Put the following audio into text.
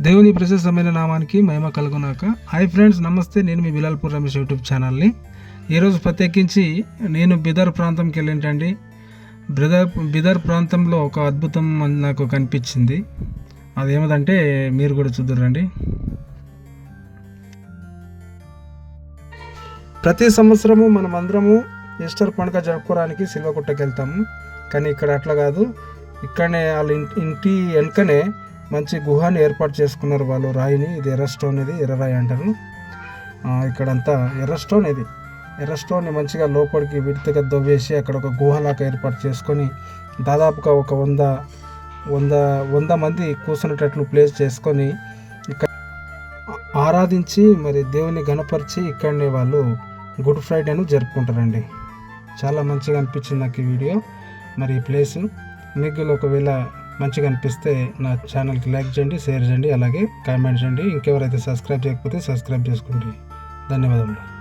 దేవుని ప్రశస్తమైన నామానికి మహిమ కలుగునాక. హాయ్ ఫ్రెండ్స్ నమస్తే. నేను మీ బిలాల్పూర్ రమేష్ యూట్యూబ్ ఛానల్ని. ఈరోజు ప్రత్యేకించి నేను బిదర్ ప్రాంతంకి వెళ్ళింటండి. బిదర్ బిదర్ ప్రాంతంలో ఒక అద్భుతం నాకు కనిపించింది. అదేమిటంటే మీరు కూడా చూద్దరండి. ప్రతి సంవత్సరము మనం అందరము ఈస్టర్ పండుగ జరుపుకోవడానికి సిల్వకుట్టకి వెళ్తాము కానీ ఇక్కడ అట్లా కాదు. ఇక్కడనే వాళ్ళ ఇంటి ఇంటి వెనుకనే మంచి గుహాన్ని ఏర్పాటు చేసుకున్నారు వాళ్ళు. రాయిని ఇది ఎర్ర స్టోన్ ఇది ఎర్ర రాయి అంటారు. ఇక్కడంతా ఎర్ర స్టోన్ ఇది. ఎర్ర స్టోన్ని మంచిగా లోపలికి విడతగా దవ్వేసి అక్కడ ఒక గుహలాగా ఏర్పాటు చేసుకొని దాదాపుగా ఒక వంద వంద వంద మంది కూర్చునేటట్లు ప్లేస్ చేసుకొని ఇక్కడ ఆరాధించి మరి దేవుని గణపరిచి ఇక్కడనే వాళ్ళు గుడ్ ఫ్రైడేను జరుపుకుంటారండి. చాలా మంచిగా అనిపించింది నాకు ఈ వీడియో. మరి ఈ ప్లేస్. మీకు ఒకవేళ మంచిగా అనిపిస్తే నా ఛానల్కి లైక్ చేయండి షేర్ చేయండి అలాగే కామెంట్ చేయండి. ఇంకెవరైతే సబ్స్క్రైబ్ చేయకపోతే సబ్స్క్రైబ్ చేసుకోండి. ధన్యవాదములు.